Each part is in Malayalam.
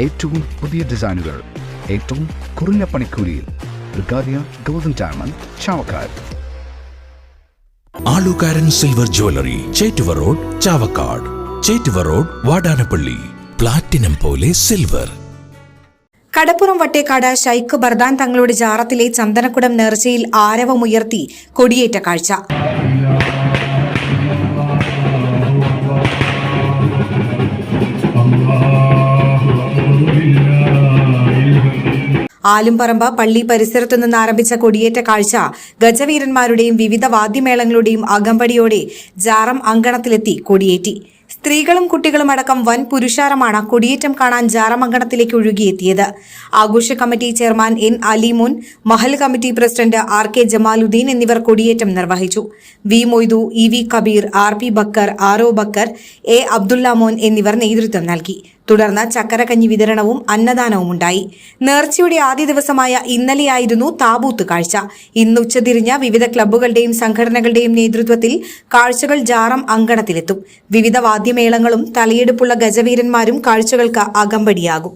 ഏറ്റവും പുതിയ ഡിസൈനുകൾ ഏറ്റവും കുറഞ്ഞ പണിക്കൂലിയിൽ ബ്രിഗാദിയ golden diamond Chavakkad. Alukkaran silver jewellery Chettuva road Chavakkad. Chettuva road Vadanappally. Platinum പോലെ സിൽവർ കടപ്പുറം വട്ടേക്കാട് ഷൈഖ് ബർദാൻ തങ്ങളുടെ ജാറത്തിലെ ചന്ദനക്കുടം നേർച്ചയിൽ ആരവമുയർത്തി കൊടിയേറ്റ കാഴ്ച. ആലുംപറമ്പ് പള്ളി പരിസരത്തു നിന്ന് ആരംഭിച്ച കൊടിയേറ്റ കാഴ്ച ഗജവീരന്മാരുടെയും വിവിധ വാദ്യമേളങ്ങളുടെയും അകമ്പടിയോടെ ജാറം അങ്കണത്തിലെത്തി കൊടിയേറ്റി. സ്ത്രീകളും കുട്ടികളും അടക്കം വൻ പുരുഷാരമാണ് കൊടിയേറ്റം കാണാൻ ജാറമംഗണത്തിലേക്ക് ഒഴുകിയെത്തിയത്. ആഘോഷ committee chairman N Alimun Mahal committee president R K Jamaluddin എന്നിവർ കൊടിയേറ്റം നിർവഹിച്ചു. V Moidu E V Kabeer R P Bakkar R O Bakkar A Abdulla Mon എന്നിവർ നേതൃത്വം നൽകി. തുടർന്ന് ചക്കരക്കഞ്ഞി വിതരണവും അന്നദാനവും ഉണ്ടായി നേർച്ചയുടെ ആദ്യ ദിവസമായ ഇന്നലെയായിരുന്നു താബൂത്ത് കാഴ്ച. ഇന്ന് ഉച്ചതിരിഞ്ഞ വിവിധ ക്ലബ്ബുകളുടെയും സംഘടനകളുടെയും നേതൃത്വത്തിൽ കാഴ്ചകൾ ജാറം അങ്കണത്തിലെത്തും. വിവിധ വാദ്യമേളങ്ങളും തലയെടുപ്പുള്ള ഗജവീരന്മാരും കാഴ്ചകൾക്ക് അകമ്പടിയാകും.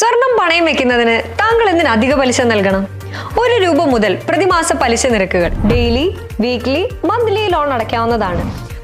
സ്വർണം പണയം വെക്കുന്നതിന് താങ്കൾ എന്തിന് അധിക പലിശ നൽകണം? ഒരു രൂപ മുതൽ പ്രതിമാസ പലിശ നിരക്കുകൾ ഡെയിലി വീക്ക്ലി മന്ത്ലി ലോൺ അടയ്ക്കാവുന്നതാണ്.